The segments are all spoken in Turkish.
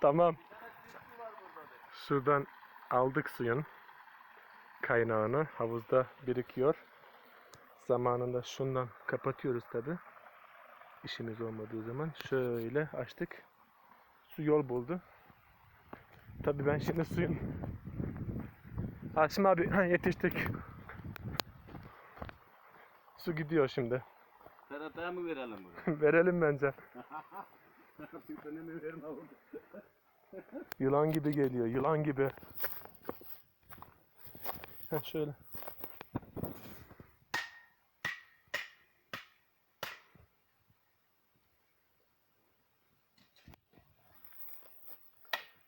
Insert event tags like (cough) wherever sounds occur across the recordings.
Tamam. Şuradan aldık suyun kaynağını. Havuzda birikiyor. Zamanında şundan kapatıyoruz tabi. İşimiz olmadığı zaman. Şöyle açtık. Su yol buldu. Tabi ben şimdi suyun Haşim abi yetiştik. Su gidiyor şimdi. TRT'ye mi verelim bunu? (laughs) Verelim bence. (laughs) (laughs) Yılan gibi geliyor, yılan gibi. Heh, şöyle.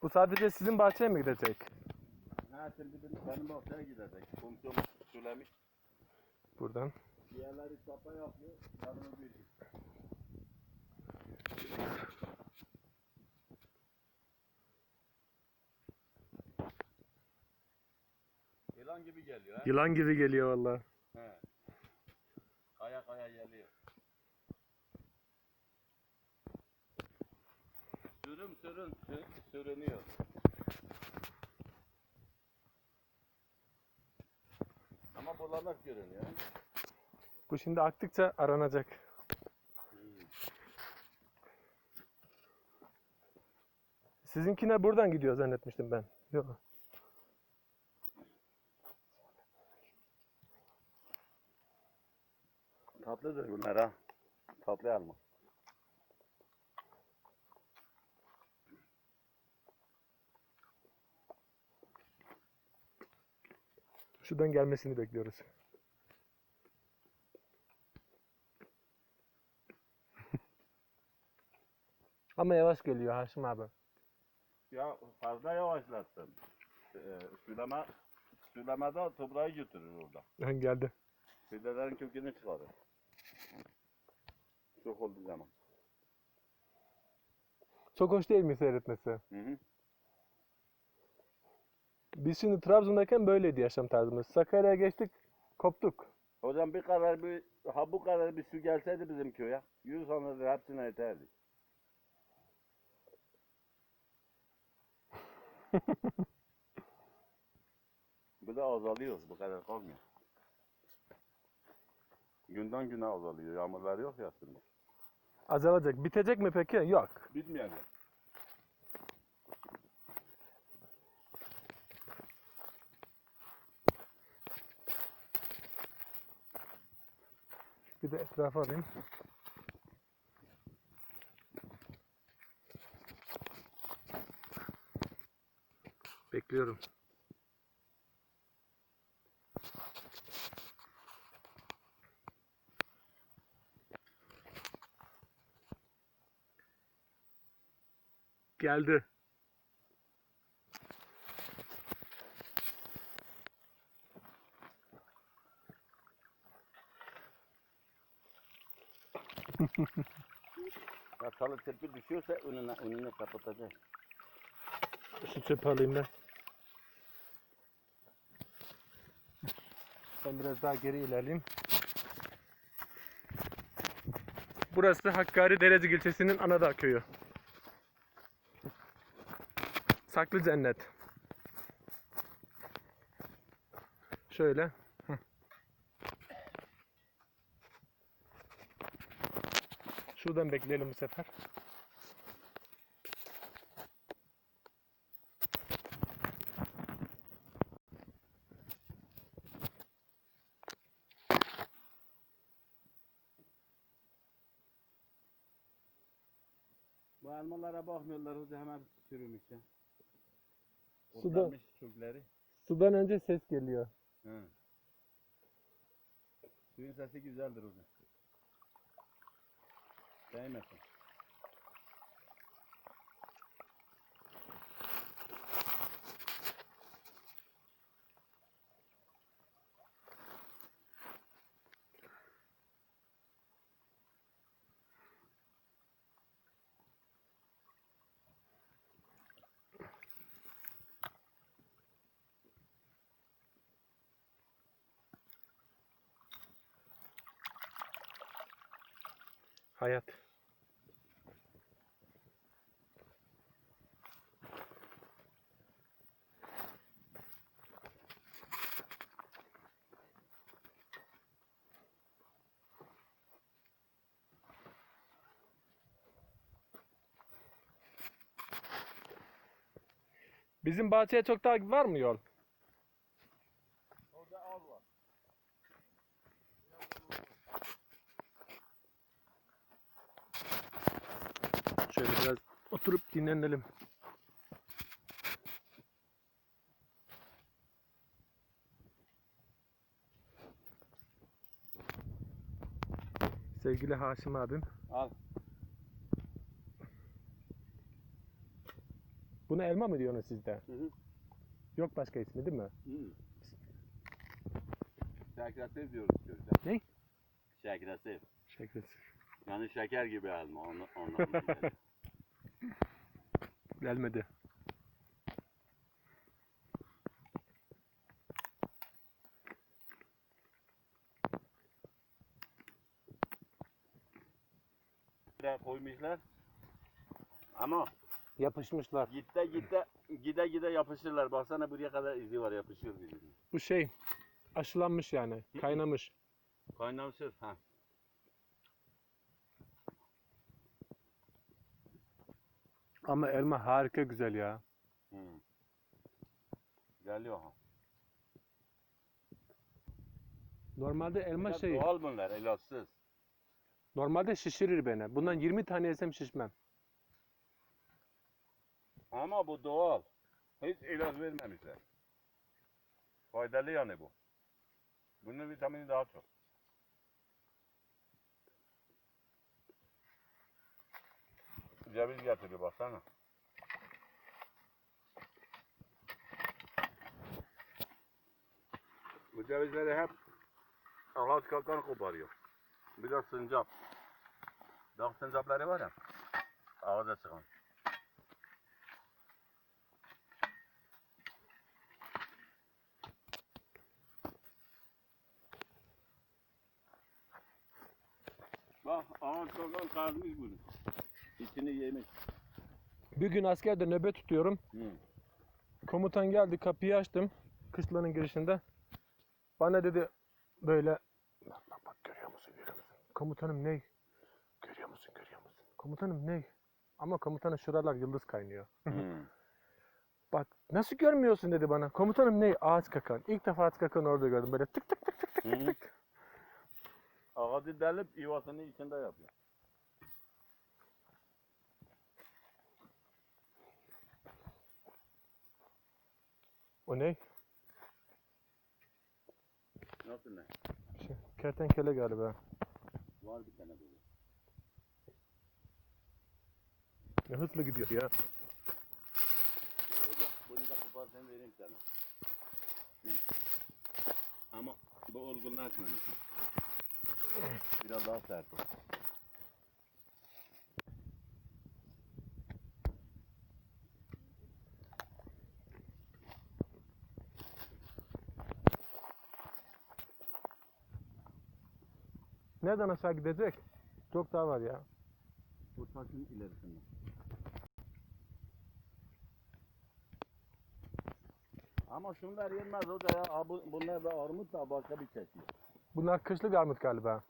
Bu sadece sizin bahçeye mi gidecek? Ha şimdi benim, bahçeye gidecek. Komisyon söylemiş. Buradan. Diğerleri çapa yapıyor. Yanına bir. Yılan gibi geliyor ha. Yılan gibi geliyor vallahi. He. Kaya kaya geliyor. Sürüm sürün sü- sürünüyor. Ama bulanık görünüyor. Bu şimdi aktıkça aranacak. Sizinkine buradan gidiyor zannetmiştim ben. Yok. Tatlıdır bunlar ha. Tatlı alma. Şuradan gelmesini bekliyoruz. (laughs) Ama yavaş geliyor Haşim abi. Ya fazla yavaşlattın. Ee, süleme, sülemede toprağı götürür orada. Yani (laughs) geldi. Fidelerin kökünü çıkarır. Çok oldu zaman. Çok hoş değil mi seyretmesi? Hı hı. Biz şimdi Trabzon'dayken böyleydi yaşam tarzımız. Sakarya'ya geçtik, koptuk. Hocam bir kadar bir, ha bu kadar bir su gelseydi bizim köye, 100 tane hepsine yeterdi. (laughs) bu da azalıyor, bu kadar kalmıyor. Günden güne azalıyor, yağmurlar yok ya şimdi. Azalacak. Bitecek mi peki? Yok. Bitmeyecek. Bir de etrafa alayım. Bekliyorum. Geldi. (laughs) Ya salı çırpı düşüyorsa önüne, önüne kapatacak. Şu çöpü alayım ben. Ben biraz daha geri ilerleyeyim. Burası Hakkari Derecik ilçesinin Anadağ köyü. Saklı cennet. Şöyle. Şuradan bekleyelim bu sefer. Bu elmalara bakmıyorlar hoca hemen çürümüş. Suda- kökleri. Sudan önce ses geliyor. Hı. Suyun sesi güzeldir hocam. Değmesin. hayat. Bizim bahçeye çok daha var mı yol? Oturup dinlenelim. Sevgili Haşim abim. Al. Buna elma mı diyorsunuz sizde? Hı hı. Yok başka ismi değil mi? Hı. Şekersiz diyoruz köyde. Ne? Şekersiz. Şeker. Yani şeker gibi elma. Onu, ondan (laughs) Gelmedi. Buraya koymuşlar. Ama Yapışmışlar. gitte gitte gide gide yapışırlar. Baksana buraya kadar izi var yapışıyor birbirine. Bu şey aşılanmış yani. Kaynamış. Kaynamışır. Ha. Ama elma harika güzel ya. Hı. Geliyor ha. Normalde elma Bunlar şey, Doğal bunlar ilaçsız. normalde şişirir beni. Bundan 20 tane yesem şişmem. Ama bu doğal. Hiç ilaç vermemişler. Faydalı yani bu. Bunun vitamini daha çok. Ceviz getiriyor baksana. Bu cevizleri hep Alaska'dan koparıyor. Bir de sincap. Dağ sincapları var ya. Ağaca çıkan. Bak ağaç kalkan kazmış bunu. İçini yemiş. Bir gün askerde nöbet tutuyorum. Hı. Komutan geldi kapıyı açtım. Kışlanın girişinde. Bana dedi böyle bak bak bak görüyor musun görüyor musun? Komutanım ne? Görüyor musun görüyor musun? Komutanım ne? Ama komutanın şuralar yıldız kaynıyor. Hı. (laughs) Bak nasıl görmüyorsun dedi bana. Komutanım ne? Ağaç kakan. İlk defa ağaç kakan orada gördüm. Böyle tık tık tık tık tık tık. Ağacı delip yuvasını içinde yapıyor. O ne? Nasıl ne? Şey, kertenkele galiba. Var bir tane böyle. Ne hızlı gidiyor ya. Ya o da- Bunu da koparsan vereyim sana. Ama bu olgunlaşmamış. Biraz daha sert Nereden aşağı gidecek? Çok daha var ya. Bu taşın ilerisinde. Ama şunlar yenmez o da ya. Bu- bunlar da armut da başka bir çeşit. Bunlar kışlık armut galiba.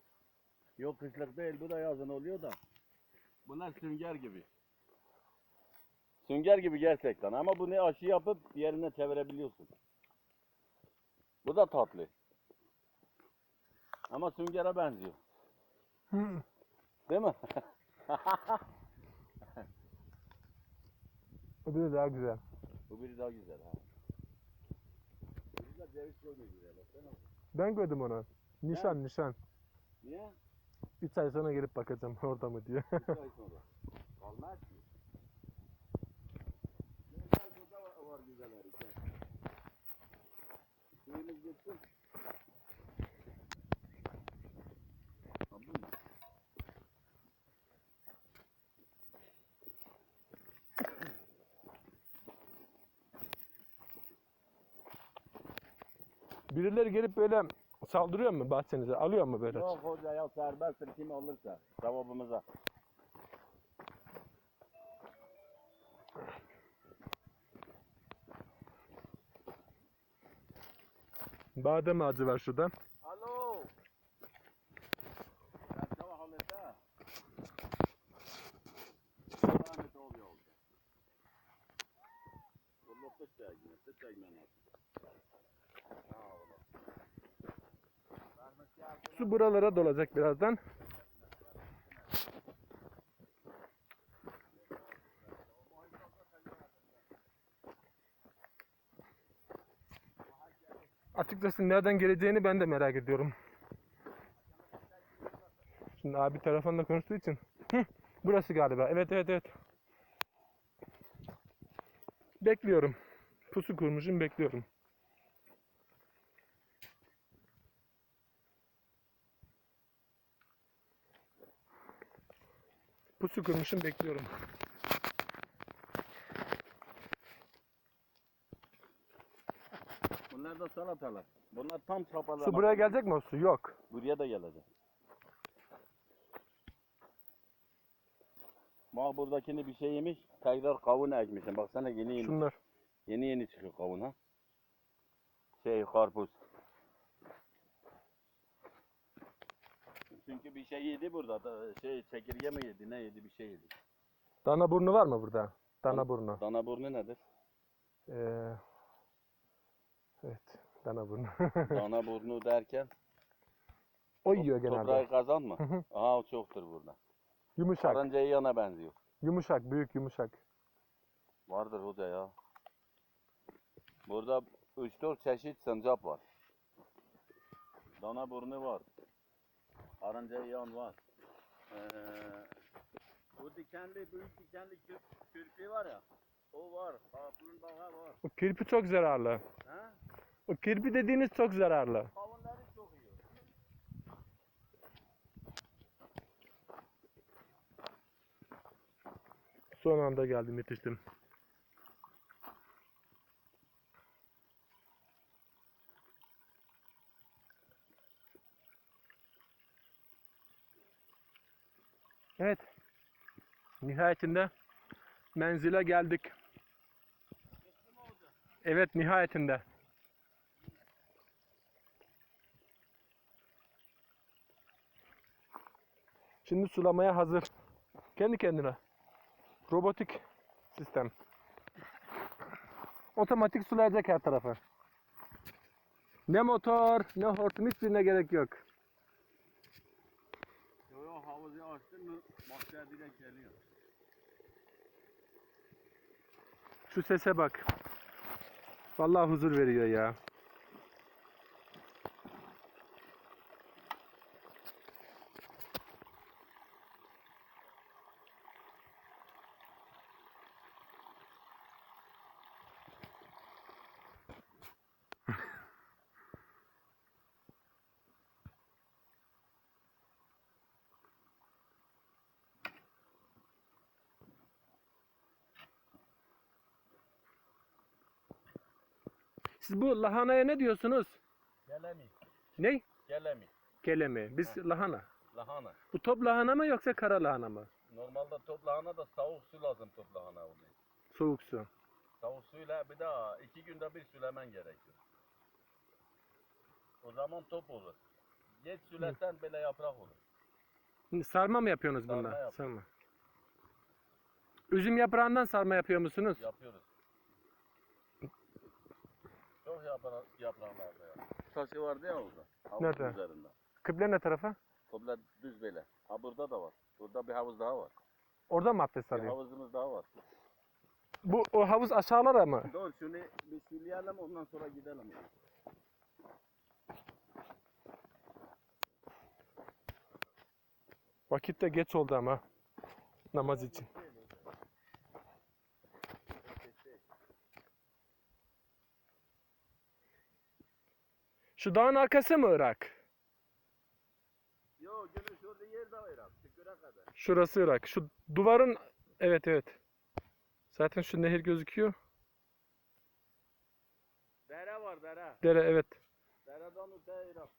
Yok kışlık değil bu da yazın oluyor da. Bunlar sünger gibi. Sünger gibi gerçekten ama bunu aşı yapıp yerine çevirebiliyorsun. Bu da tatlı. Ama süngere benziyor. Değil mi? (laughs) Biri daha güzel. biri daha güzel ha. Bu da ceviz koymuyor güzel. Baksana. Ben gördüm onu. Nişan nişan. Niye? 3 ay sonra gelip bakacağım (laughs) orada mı diye. Bir ay sonra. Kalmaz ki. Güzel burada var, var güzelleri. Gel. Suyumuz gitti. Ha, bu Birileri gelip böyle saldırıyor mu bahçenize? Alıyor mu böyle? Yok hoca ya serbesttir kim olursa. Sevabımıza. Badem ağacı var şurada. Su buralara dolacak birazdan. Açıkçası nereden geleceğini ben de merak ediyorum. Şimdi abi telefonla konuştuğu için. Hı, burası galiba. Evet evet evet. Bekliyorum. Pusu kurmuşum bekliyorum. Pusu kurmuşum bekliyorum. Bunlar da salatalar. Bunlar tam çapalar. Su buraya gelecek mi o su? Yok. Buraya da gelecek. Bak buradakini bir şey yemiş. Tekrar kavun ekmişim. Baksana yeni yeni. Şunlar. Yeni yeni çıkıyor kavun ha. Şey karpuz. Çünkü bir şey yedi burada. da Şey çekirge mi yedi? Ne yedi? Bir şey yedi. Dana burnu var mı burada? Dana burnu. Dana burnu nedir? Ee, evet. Dana burnu. (laughs) Dana burnu derken o yiyor genelde. toprağı kazan mı? Aha o çoktur burada. Yumuşak. Karınca yana benziyor. Yumuşak. Büyük yumuşak. Vardır hoca ya. Burada 3-4 çeşit sincap var. Dana burnu var. Karınca yan var. Ee, bu dikenli, büyük dikenli kür, kürpü var ya. O var. Kaplumbağa var. O kirpi çok zararlı. Ha? O kirpi dediğiniz çok zararlı. Kavunları çok iyi. Son anda geldim yetiştim. Evet. Nihayetinde menzile geldik. Evet nihayetinde. Şimdi sulamaya hazır. Kendi kendine. Robotik sistem. Otomatik sulayacak her tarafı. Ne motor, ne hortum hiçbirine gerek yok. Havuzu açtın mı direkt geliyor. Şu sese bak. Vallahi huzur veriyor ya. Siz bu lahanaya ne diyorsunuz? Gelemi. Ne? Gelemi. Keleme. Biz lahana. Lahana. Bu top lahana mı yoksa kara lahana mı? Normalde top lahana da soğuk su lazım top lahana oluyor. Soğuk su. Soğuk suyla bir daha iki günde bir sülemen gerekiyor. O zaman top olur. Geç sülesen bile yaprak olur. Sarma mı yapıyorsunuz Sarma bunda? yapıyoruz. Sarma. Üzüm yaprağından sarma yapıyor musunuz? Yapıyoruz. Çok yaprak, yapraklarda ya. Taşı vardı ya orada. Havuzun Nerede? üzerinde. Kıble ne tarafa? Toplar düz böyle. Ha burada da var. Burada bir havuz daha var. Orada mı abdest Bir alıyor? havuzumuz daha var. Bu o havuz aşağılara mı? Dur şunu bir sürüyelim ondan sonra gidelim. Vakit de geç oldu ama namaz için. Şu dağın arkası mı Irak? Yo gülüm şurada yer de var. Şüküre kadar. Şurası Irak. Şu duvarın evet evet. Zaten şu nehir gözüküyor. Dere var dere. Dere evet. Dereden öte Irak.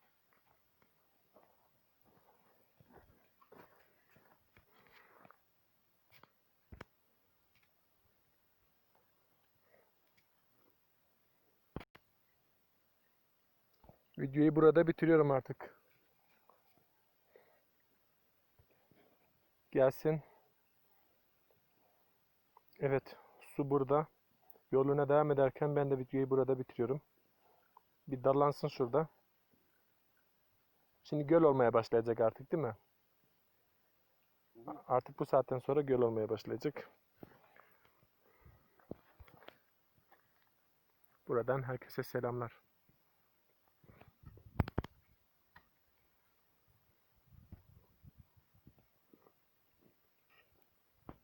Videoyu burada bitiriyorum artık. Gelsin. Evet, su burada. Yoluna devam ederken ben de videoyu burada bitiriyorum. Bir dallansın şurada. Şimdi göl olmaya başlayacak artık değil mi? Artık bu saatten sonra göl olmaya başlayacak. Buradan herkese selamlar.